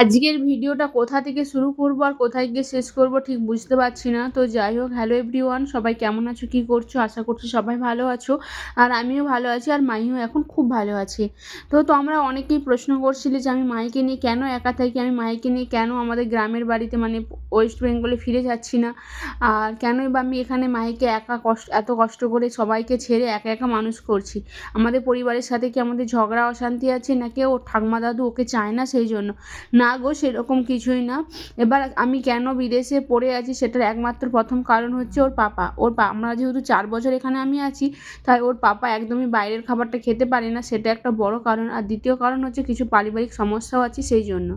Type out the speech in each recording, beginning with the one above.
আজকের ভিডিওটা কোথা থেকে শুরু করব আর কোথায় গিয়ে শেষ করব ঠিক বুঝতে পারছি না। তো যাই হোক হ্যালো এভরিওয়ান সবাই কেমন আছো, কী করছ? আশা করছি সবাই ভালো আছো। আর আমিও ভালো আছি আর মাইও এখন খুব ভালো আছে। তো তো আমরা অনেকেই প্রশ্ন করছিলে যে আমি মাইকে নিয়ে কেন একা থাকি? আমি মাইকে নিয়ে কেন আমাদের গ্রামের বাড়িতে মানে ওয়েস্ট বেঙ্গলে ফিরে যাচ্ছি না? আর কেনই বা আমি এখানে মাইকে একা কষ্ট, এত কষ্ট করে সবাইকে ছেড়ে একা একা মানুষ করছি? আমাদের পরিবারের সাথে কি আমাদের ঝগড়া, অশান্তি আছে? নাকি ও ঠাকমা দাদু ওকে চায় না সেই জন্য? না গো, সেরকম কিছুই না। এবার আমি কেন বিদেশে পড়ে আছি সেটার একমাত্র প্রথম কারণ হচ্ছে ওর পাপা। ওর পা আমরা যেহেতু চার বছর এখানে আমি আছি, তাই ওর পাপা একদমই বাইরের খাবারটা খেতে পারে না, সেটা একটা বড় কারণ। আর দ্বিতীয় কারণ হচ্ছে কিছু পারিবারিক সমস্যাও আছে সেই জন্য।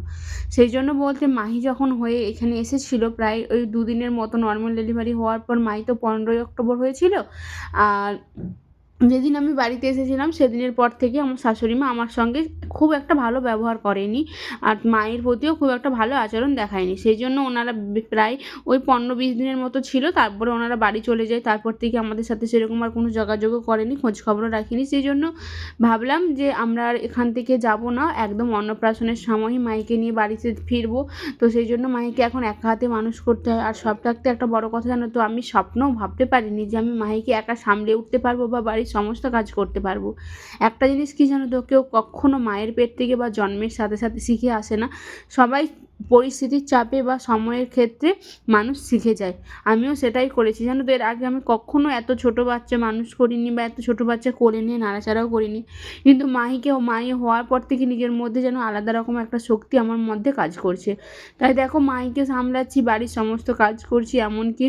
সেই জন্য বলতে মাহি যখন হয়ে এখানে এসেছিল প্রায় ওই দুদিনের মতো নর্মাল ডেলিভারি হওয়ার পর, মাহি তো পনেরোই অক্টোবর হয়েছিল। আর যেদিন আমি বাড়িতে এসেছিলাম, সেদিনের পর থেকে আমার শাশুড়ি মা আমার সঙ্গে খুব একটা ভালো ব্যবহার করেনি। আর মায়ের প্রতিও খুব একটা ভালো আচরণ দেখায়নি। সেই জন্য ওনারা প্রায় ওই পনেরো বিশ দিনের মতো ছিল। তারপরে ওনারা বাড়ি চলে যায়। তারপর থেকে আমাদের সাথে সেরকম আর কোনো যোগাযোগও করেনি, খোঁজখবরও রাখিনি। সেই জন্য ভাবলাম যে আমরা আর এখান থেকে যাব না। একদম অন্নপ্রাশনের সময়ই মাইকে নিয়ে বাড়িতে ফিরবো। তো সেই জন্য মাইকে এখন একা হাতে মানুষ করতে হয়। আর সব থাকতে একটা বড় কথা জানো তো, আমি স্বপ্নও ভাবতে পারিনি যে আমি মাহিকে একা সামলে উঠতে পারব বা বাড়ির সমস্ত কাজ করতে পারব। একটা জিনিস কী জানো তো, কেউ কখনো মায়ের পেট থেকে বা জন্মের সাথে সাথে শিখে আসে না। সবাই পরিস্থিতির চাপে বা সময়ের ক্ষেত্রে মানুষ শিখে যায়। আমিও সেটাই করেছি। জানো তো, এর আগে আমি কখনো এত ছোট বাচ্চা মানুষ করিনি বা এত ছোট বাচ্চা কোলে নিয়ে নাড়াচাড়াও করিনি। কিন্তু মাহিকে মাই হওয়ার পর থেকে নিজের মধ্যে যেন আলাদা রকম একটা শক্তি আমার মধ্যে কাজ করছে। তাই দেখো মাইকে সামলাচ্ছি, বাড়ির সমস্ত কাজ করছি, এমনকি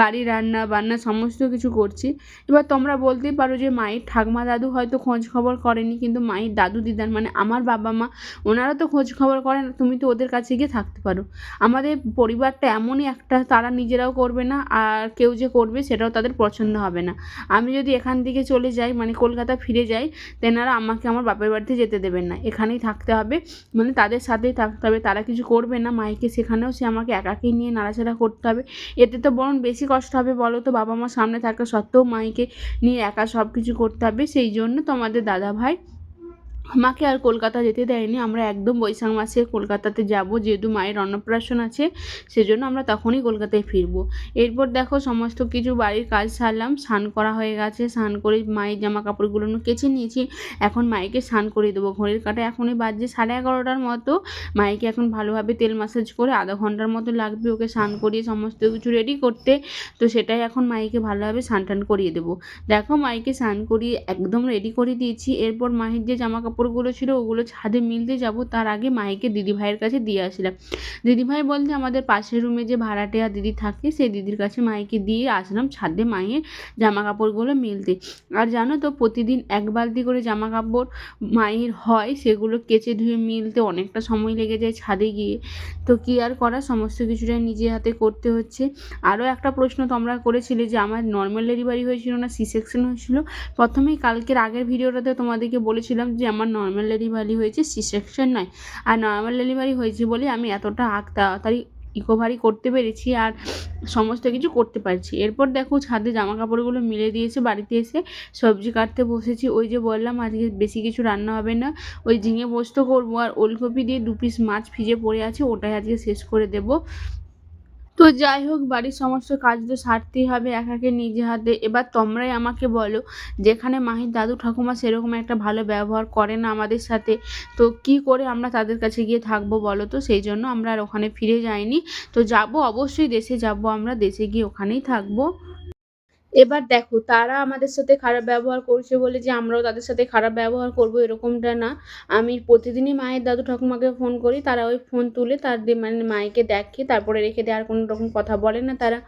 বাড়ির রান্না বান্না সমস্ত কিছু করছি। এবার তোমরা বলতেই পারো যে মায়ের ঠাকমা দাদু হয়তো খোঁজ খবর করেনি, কিন্তু মায়ের দাদু দিদার মানে আমার বাবা মা, ওনারা তো খোঁজ খবর করেন, তুমি তো ওদের কাছে গিয়ে থাকতে পারো। আমাদের পরিবারটা এমনই একটা, তারা নিজেরাও করবে না, আর কেউ যে করবে সেটাও তাদের পছন্দ হবে না। আমি যদি এখান থেকে চলে যাই মানে কলকাতা ফিরে যাই তেনারা আমাকে আমার বাপের বাড়িতে যেতে দেবেন না। এখানেই থাকতে হবে। মানে তাদের সাথেই থাকতে হবে। তারা কিছু করবে না মাইকে সেখানেও সে আমাকে একাকেই নিয়ে নাড়াচাড়া করতে হবে। এতে তো বরং বেশি কষ্ট হবে, বলো তো বাবা মা সামনে থাকা সত্ত্বেও মাইকে নিয়ে একা সব কিছু করতে হবে। সেই জন্য তোমাদের দাদা ভাই আমাকে আর কলকাতা যেতে দেয়নি। আমরা একদম বৈশাখ মাসে কলকাতাতে যাব, যেহেতু মায়ের অন্নপ্রাশন আছে, সেজন্য আমরা তখনই কলকাতায় ফিরব। এরপর দেখো সমস্ত কিছু, বাড়ির কাজ সারলাম, স্নান করা হয়ে গেছে। স্নান করে মায়ের জামা কাপড়গুলো কেচে নিয়েছি। এখন মাইকে স্নান করে দেবো। ঘড়ির কাটা এখনই বাজছে সাড়ে এগারোটার মতো। মাইকে এখন ভালোভাবে তেল মাসাজ করে আধা ঘণ্টার মতো লাগবে ওকে স্নান করিয়ে সমস্ত কিছু রেডি করতে। তো সেটাই এখন মাইকে ভালোভাবে স্নান টান করিয়ে দেবো। দেখো মাইকে স্নান করিয়ে একদম রেডি করে দিয়েছি। এরপর মায়ের যে জামা কাপড় কাপড়গুলো ছিল, ওগুলো ছাদে মিলতে যাব, তার আগে মাইকে দিদিভাইয়ের কাছে দিয়ে আসলাম। দিদিভাই বলতে আমাদের পাশের রুমে যে ভাড়াটেয়া দিদি থাকে, সেই দিদির কাছে মাইকে দিয়ে আসলাম ছাদে মায়ের জামা কাপড়গুলো মিলতে। আর জানো তো, প্রতিদিন এক বালতি করে জামা কাপড় মায়ের হয়, সেগুলো কেচে ধুয়ে মিলতে অনেকটা সময় লেগে যায় ছাদে গিয়ে। তো কী আর করা সমস্ত কিছুটাই নিজে হাতে করতে হচ্ছে। আরও একটা প্রশ্ন তোমরা করেছিলে যে, আমার নর্মাল ডেলিভারি হয়েছিল না সি সেকশন হয়েছিল? প্রথমেই কালকের আগের ভিডিওটাতে তোমাদেরকে বলেছিলাম যে আমার নর্মাল ডেলিভারি হয়েছে, সি সেকশন নয়। আর নর্মাল ডেলিভারি হয়েছে বলে আমি এতটা আগ তাড়াতাড়ি রিকভারি করতে পেরেছি আর সমস্ত কিছু করতে পারছি। এরপর দেখো ছাদে জামা কাপড়গুলো মিলে দিয়েছে, বাড়িতে এসে সবজি কাটতে বসেছি। ওই যে বললাম, আজকে বেশি কিছু রান্না হবে না। ওই ঝিঙে পোস্ত করব আর ওলকপি দিয়ে দু পিস মাছ ভিজে পড়ে আছে, ওটাই আজকে শেষ করে দেবো। তো যাই হোক, বাড়ির সমস্ত কাজ তো সারতেই হবে, একাকে নিজে হাতে। এবার তোমরাই আমাকে বলো, যেখানে মাহির দাদু ঠাকুমা সেরকম একটা ভালো ব্যবহার করে না আমাদের সাথে, তো কি করে আমরা তাদের কাছে গিয়ে থাকব বলো তো? সেই জন্য আমরা আর ওখানে ফিরে যাইনি। তো যাব অবশ্যই দেশে যাব আমরা, দেশে গিয়ে ওখানেই থাকব। এবার দেখো, তারা আমাদের সাথে খারাপ ব্যবহার করছে বলে যে আমরাও তাদের সাথে খারাপ ব্যবহার করব, এরকমটা না। আমি প্রতিদিনই মায়ের দাদু ঠাকুমাকে ফোন করি, তারা ওই ফোন তুলে তার মানে মায়েকে দেখে তারপরে রেখে দেয়, আর কোনো রকম কথা বলে না তারা।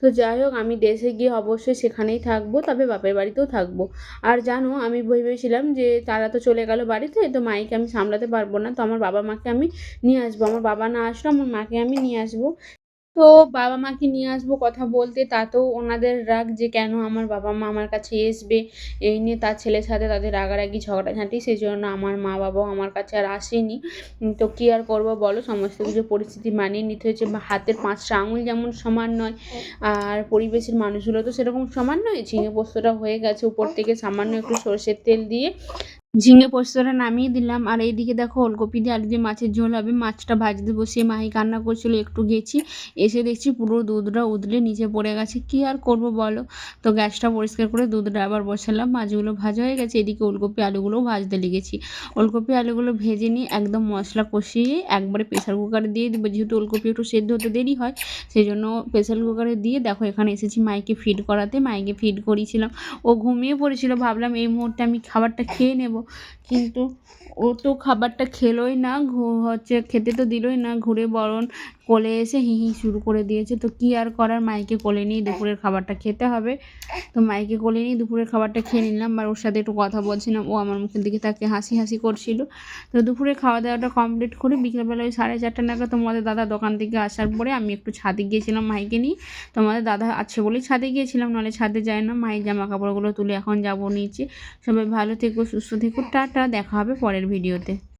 তো যাই হোক, আমি দেশে গিয়ে অবশ্যই সেখানেই থাকব, তবে বাপের বাড়িতেও থাকব। আর জানো, আমি ভেবেছিলাম যে তারা তো চলে গেল বাড়িতে, তো মাইকে আমি সামলাতে পারব না, তো আমার বাবা মাকে আমি নিয়ে আসব। আমার বাবা না আসলো, আমার মাকে আমি নিয়ে আসব। তো বাবা মাকে নিয়ে আসব কথা বলতে তাতেও ওনাদের রাগ যে কেন আমার বাবা মা আমার কাছে আসবে এই নিয়ে তার ছেলের সাথে তাদের রাগারাগি ঝগড়াঝাঁটি সেই জন্য আমার মা বাবাও আমার কাছে আর আসেনি। তো কী আর করব বলো? সমস্ত কিছু পরিস্থিতি মানিয়ে নিতে হয়েছে। বা হাতের পাঁচটা আঙুল যেমন সমান নয় আর পরিবেশের মানুষগুলো তো সেরকম সমান নয়। ঝিঙে পোস্তটা হয়ে গেছে উপর থেকে সামান্য একটু সর্ষের তেল দিয়ে ঝিঙে পোস্তটা নামিয়ে দিলাম। আর এইদিকে দেখো ওলকপি দিয়ে আলু দিয়ে মাছের ঝোল হবে, মাছটা ভাজতে বসিয়ে মাহি কান্না করছিল, একটু গেছি। এসে দেখছি পুরো দুধটা উদলে নিচে পড়ে গেছে। কি আর করব বলো? তো গ্যাসটা পরিষ্কার করে দুধটা আবার বসালাম। মাছগুলো ভাজা হয়ে গেছে। এদিকে ওলকপি আলুগুলোও ভাজতে লেগেছি। ওলকপি আলুগুলো ভেজে নিয়ে একদম মশলা কষিয়ে একবারে প্রেসার কুকারে দিয়ে দেবো। যেহেতু ওলকপি একটু সেদ্ধ হতে দেরি হয় সেই জন্য প্রেসার কুকারে দিয়ে দেখো এখানে এসেছি মাইকে ফিড করাতে। মাইকে ফিড করিয়েছিলাম। ও ঘুমিয়ে পড়েছিল। ভাবলাম এই মুহূর্তে আমি খাবারটা খেয়ে নেব। কিন্তু ও তো খাবারটা খেলোই না হচ্ছে খেতে তো দিলই না, ঘুরে বরণ কোলে এসে হি হি শুরু করে দিয়েছে। তো কি আর করার? মাইকে কোলে নিয়ে দুপুরের খাবারটা খেতে হবে। তো মাইকে কোলে নিয়ে দুপুরের খাবারটা খেয়ে নিলাম। আর ওর সাথে একটু কথা বলছিলাম। ও আমার মুখের দিকে তাকে হাসি হাসি করছিল। তো দুপুরে খাওয়া দাওয়াটা কমপ্লিট করে বিকেলবেলা ওই সাড়ে চারটে নাগাদ তোমাদের দাদা দোকান থেকে আসার পরে আমি একটু ছাদে গিয়েছিলাম মাইকে নিয়ে। তোমাদের দাদা আছে বলেই ছাদে গিয়েছিলাম, নাহলে ছাদে যায় না। মায়ের জামা কাপড়গুলো তুলে এখন যাব নিচে। সবাই ভালো থেকো, সুস্থ থেকো। টাটা দেখা হবে পরের ভিডিওতে।